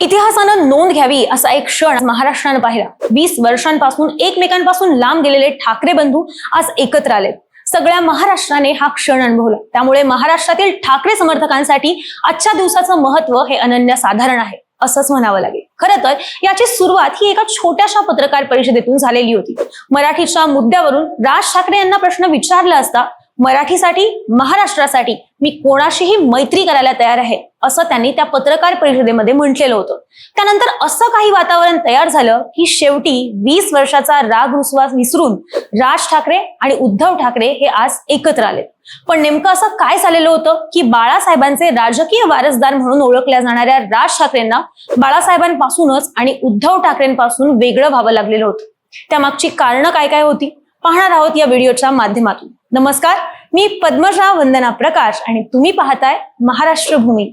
इतिहासानं नोंद घ्यावी असा एक क्षण महाराष्ट्रानं पाहिला. वीस वर्षांपासून एकमेकांपासून लांब गेलेले ठाकरे बंधू आज एकत्र आले सगळ्या महाराष्ट्राने हा क्षण अनुभवला. त्यामुळे महाराष्ट्रातील ठाकरे समर्थकांसाठी आजच्या दिवसाचं महत्त्व हे अनन्यसाधारण आहे असंच म्हणावं लागेल. खरं तर याची सुरुवात ही एका छोट्याशा पत्रकार परिषदेतून झालेली होती. मराठीच्या मुद्द्यावरून राज ठाकरे यांना प्रश्न विचारला असता मराठीसाठी महाराष्ट्रासाठी मी कोणाशीही मैत्री करायला तयार आहे असं त्यांनी त्या पत्रकार परिषदेमध्ये म्हटलेलं होतं. त्यानंतर असं काही वातावरण तयार झालं की शेवटी वीस वर्षाचा राग रुसवास विसरून राज ठाकरे आणि उद्धव ठाकरे हे आज एकत्र आले. पण नेमकं असं काय झालेलं होतं की बाळासाहेबांचे राजकीय वारसदार म्हणून ओळखल्या जाणाऱ्या राज ठाकरेंना बाळासाहेबांपासूनच आणि उद्धव ठाकरेंपासून वेगळं व्हावं लागलेलं होतं. त्यामागची कारणं काय काय होती? पाहणार आहोत या व्हिडिओच्या माध्यमातून. नमस्कार मी पद्मजा वंदना प्रकाश आणि तुम्ही पाहताय महाराष्ट्र भूमी.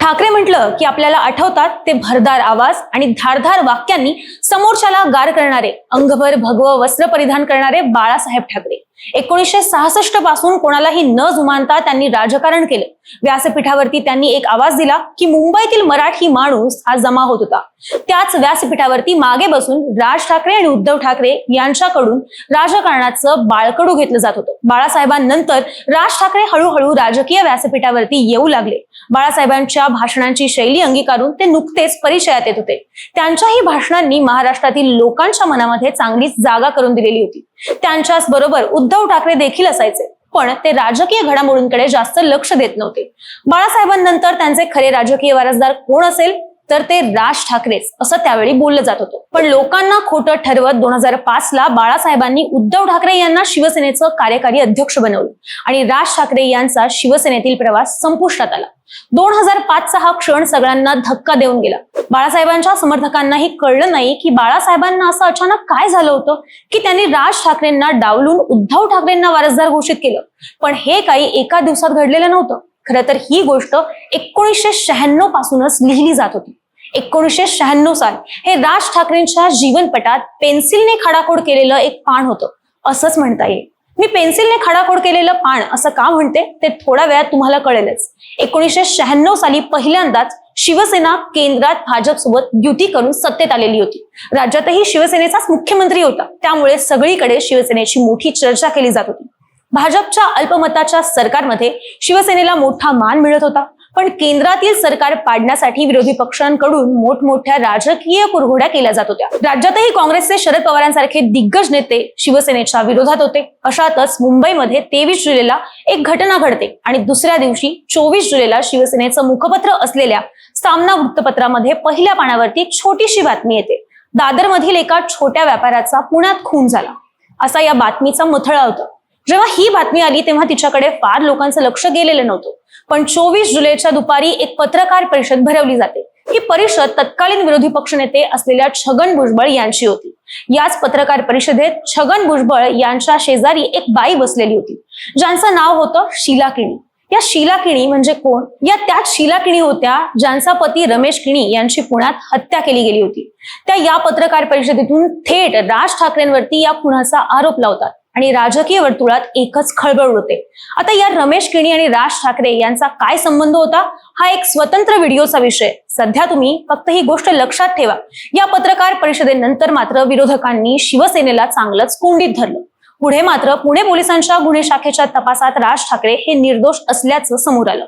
ठाकरे म्हटलं की आपल्याला आठवतात ते भरदार आवाज आणि धारधार वाक्यांनी समोरच्याला गार करणारे अंगभर भगव वस्त्र परिधान करणारे बाळासाहेब ठाकरे. एकोणीसशे सहासष्टपासून कोणालाही न जुमानता त्यांनी राजकारण केलं. व्यासपीठावरती त्यांनी एक आवाज दिला की मुंबईतील मराठी माणूस हा जमा होत होता. त्याच व्यासपीठावरती मागे बसून राज ठाकरे आणि उद्धव ठाकरे यांच्याकडून राजकारणाचं बाळकडू घेतलं जात होतं. बाळासाहेबांनंतर राज ठाकरे हळूहळू राजकीय व्यासपीठावरती येऊ लागले. बाळासाहेबांच्या भाषणांची शैली अंगीकारून ते नुकतेच परिचयात येत होते. त्यांच्याही भाषणांनी महाराष्ट्रातील लोकांच्या मनामध्ये चांगलीच जागा करून दिलेली होती. त्यांच्याच बरोबर उद्धव ठाकरे देखील असायचे. पण ते राजकीय घडामोडींकडे जास्त लक्ष देत नव्हते. बाळासाहेबांनंतर त्यांचे खरे राजकीय वारसदार कोण असेल? तर ते राज ठाकरेच असं त्यावेळी बोललं जात होतं. पण लोकांना खोटं ठरवत दोन हजार पाच ला बाळासाहेबांनी उद्धव ठाकरे यांना शिवसेनेचं कार्यकारी अध्यक्ष बनवलं आणि राज ठाकरे यांचा शिवसेनेतील प्रवास संपुष्टात आला. दोन हजार पाचचा हा क्षण सगळ्यांना धक्का देऊन गेला. बाळासाहेबांच्या समर्थकांनाही कळलं नाही की बाळासाहेबांना असं अचानक काय झालं होतं की त्यांनी राज ठाकरेंना डावलून उद्धव ठाकरेंना वारसदार घोषित केलं. पण हे काही एका दिवसात घडलेलं नव्हतं. खरं तर ही गोष्ट एकोणीसशे शहाण्णव पासूनच लिहिली जात होती. एकोणीसशे शहाण्णव साल हे राज ठाकरेंच्या जीवनपटात पेन्सिलने खाडाखोड केलेलं एक पान होतं. असंच म्हणता येईल. मी पेन्सिलने खाडाखोड केलेलं पान असं का म्हणते? ते थोड्या वेळात तुम्हाला कळेलच. एकोणीसशे शहाण्णव साली पहिल्यांदाच शिवसेना केंद्रात भाजपसोबत युती करून सत्तेत आलेली होती. राज्यातही शिवसेनेचाच मुख्यमंत्री होता. त्यामुळे सगळीकडे शिवसेनेची मोठी चर्चा केली जात होती. भाजपच्या अल्पमताच्या सरकारमध्ये शिवसेनेला मोठा मान मिळत होता. पण केंद्रातील सरकार पाडण्यासाठी विरोधी पक्षांकडून मोठमोठ्या राजकीय कुरघोड्या केल्या जात होत्या. राज्यातही काँग्रेसचे शरद पवारांसारखे दिग्गज नेते शिवसेनेच्या विरोधात होते. अशातच मुंबईमध्ये तेवीस जुलैला एक घटना घडते आणि दुसऱ्या दिवशी चोवीस जुलैला शिवसेनेचं मुखपत्र असलेल्या सामना वृत्तपत्रामध्ये पहिल्या पानावरती छोटीशी बातमी येते. दादरमधील एका छोट्या व्यापाऱ्याचा पुण्यात खून झाला. असा या बातमीचा मथळा होता. जेव्हा ही बातमी आली तेव्हा तिच्याकडे फार लोकांचं लक्ष गेलेलं नव्हतं. पण चोवीस जुलैच्या दुपारी एक पत्रकार परिषद भरवली जाते. ही परिषद तत्कालीन विरोधी पक्षनेते असलेल्या छगन भुजबळ यांची होती. याच पत्रकार परिषदेत छगन भुजबळ यांच्या शेजारी एक बाई बसलेली होती. ज्यांचं नाव होतं शीला किणी. या शीला किणी म्हणजे कोण? या त्याच शीला किणी होत्या ज्यांचा पती रमेश किणी यांची पुण्यात हत्या केली गेली होती. त्या या पत्रकार परिषदेतून थेट राज ठाकरेंवरती या खुनाचा आरोप लावतात. आणि राजकीय वर्तुळात एकच खळबळ उडते. आता या रमेश किणी आणि राज ठाकरे यांचा काय संबंध होता? हा एक स्वतंत्र व्हिडिओचा विषय. सध्या तुम्ही फक्त ही गोष्ट लक्षात ठेवा. या पत्रकार परिषदेनंतर मात्र विरोधकांनी शिवसेनेला चांगलंच कोंडीत धरलं. पुढे मात्र पुणे पोलिसांच्या गुन्हे शाखेच्या तपासात राज ठाकरे हे निर्दोष असल्याचं समोर आलं.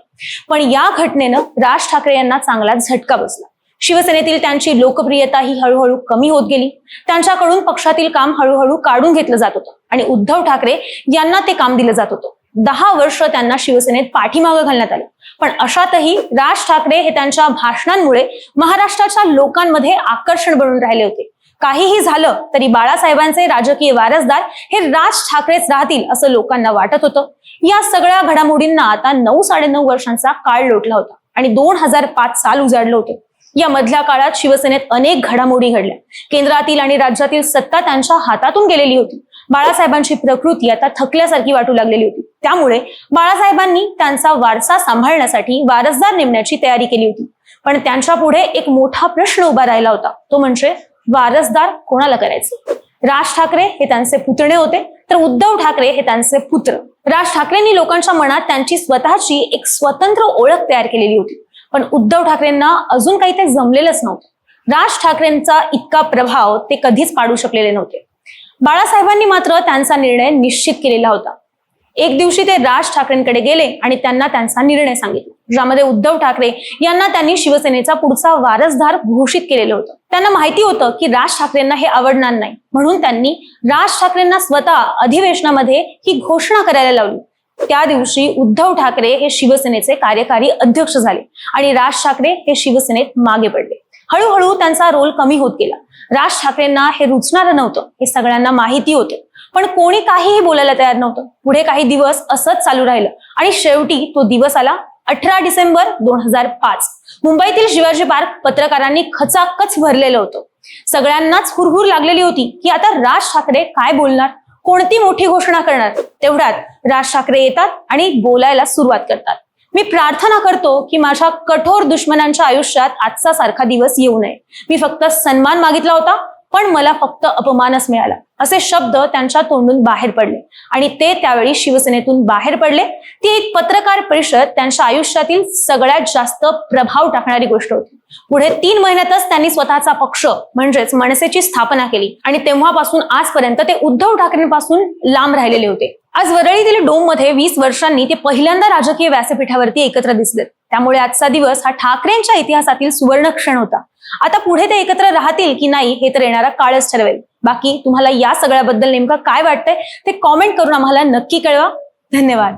पण या घटनेनं राज ठाकरे यांना चांगलाच झटका बसला. शिवसेनेतील त्यांची लोकप्रियता ही हळूहळू कमी होत गेली. त्यांच्याकडून पक्षातील काम हळूहळू काढून घेतलं जात होतं. आणि उद्धव ठाकरे यांना ते काम दिलं जात होतं. दहा वर्ष त्यांना शिवसेनेत पाठीमागं घालण्यात आलं. पण अशातही राज ठाकरे हे त्यांच्या भाषणांमुळे महाराष्ट्राच्या लोकांमध्ये आकर्षण बनून राहिले होते. काहीही झालं तरी बाळासाहेबांचे राजकीय वारसदार हे राज ठाकरेच राहतील असं लोकांना वाटत होतं. या सगळ्या घडामोडींना आता नऊ साडेनऊ वर्षांचा काळ लोटला होता आणि दोन हजार पाच साल उजाडलं होतं. या मधल्या काळात शिवसेनेत अनेक घडामोडी घडल्या. केंद्रातील आणि राज्यातील सत्ता त्यांच्या हातातून गेलेली होती. बाळासाहेबांची प्रकृती आता थकल्यासारखी वाटू लागलेली होती. त्यामुळे बाळासाहेबांनी त्यांचा वारसा सांभाळण्यासाठी वारसदार नेमण्याची तयारी केली होती. पण त्यांच्या पुढे एक मोठा प्रश्न उभा राहिला होता. तो म्हणजे वारसदार कोणाला करायचे? राज ठाकरे हे त्यांचे पुतणे होते. तर उद्धव ठाकरे हे त्यांचे पुत्र. राज ठाकरेंनी लोकांच्या मनात त्यांची स्वतःची एक स्वतंत्र ओळख तयार केलेली होती. पण उद्धव ठाकरेंना अजून काही ते जमलेलंच नव्हतं. राज ठाकरेंचा इतका प्रभाव ते कधीच पाडू शकलेले नव्हते. बाळासाहेबांनी मात्र त्यांचा निर्णय निश्चित केलेला होता. एक दिवशी ते राज ठाकरेंकडे गेले आणि त्यांना त्यांचा निर्णय सांगितला. ज्यामध्ये उद्धव ठाकरे यांना त्यांनी शिवसेनेचा पुढचा वारसदार घोषित केलेलं होतं. त्यांना माहिती होतं की राज ठाकरेंना हे आवडणार नाही. म्हणून त्यांनी राज ठाकरेंना स्वतः अधिवेशनामध्ये ही घोषणा करायला लावली. त्या दिवशी उद्धव ठाकरे हे शिवसेनेचे कार्यकारी अध्यक्ष झाले आणि राज ठाकरे हे शिवसेनेत मागे पडले. हळूहळू त्यांचा रोल कमी होत गेला. राज ठाकरेंना हे रुचणारं नव्हतं हे सगळ्यांना माहिती होतं. पण कोणी काहीही बोलायला तयार नव्हतं. पुढे काही दिवस असंच चालू राहिलं आणि शेवटी तो दिवस आला अठरा डिसेंबर दोन हजार पाच. मुंबईतील शिवाजी पार्क पत्रकारांनी खचाखच भरलेलं होतं. सगळ्यांनाच हुरहुर लागलेली होती की आता राज ठाकरे काय बोलणार? कोणती मोठी घोषणा करणार? तेवढ्यात राज ठाकरे येतात आणि बोलायला सुरुवात करतात. मी प्रार्थना करतो की माझ्या कठोर दुश्मनांच्या आयुष्यात आजचा सारखा दिवस येऊ नये. मी फक्त सन्मान मागितला होता पण मला फक्त अपमानच मिळाला. असे शब्द त्यांच्या तोंडून बाहेर पडले आणि ते त्यावेळी शिवसेनेतून बाहेर पडले. ती एक पत्रकार परिषद त्यांच्या आयुष्यातील सगळ्यात जास्त प्रभाव टाकणारी गोष्ट होती. पुढे तीन महिन्यातच त्यांनी स्वतःचा पक्ष म्हणजेच मनसेची स्थापना केली आणि तेव्हापासून आजपर्यंत ते उद्धव ठाकरेंपासून लांब राहिलेले होते. आज वरळीतील डोममध्ये वीस वर्षांनी ते पहिल्यांदा राजकीय व्यासपीठावरती एकत्र दिसलेत त्यामुळे आजचा दिवस हा ठाकरेंच्या इतिहासातील सुवर्ण क्षण होता. आता पुढे ते एकत्र राहतील की नाही हे तर येणारा काळच ठरवेल. बाकी तुम्हाला या सगळ्याबद्दल नेमकं काय वाटतंय ते कॉमेंट करून आम्हाला नक्की कळवा. धन्यवाद.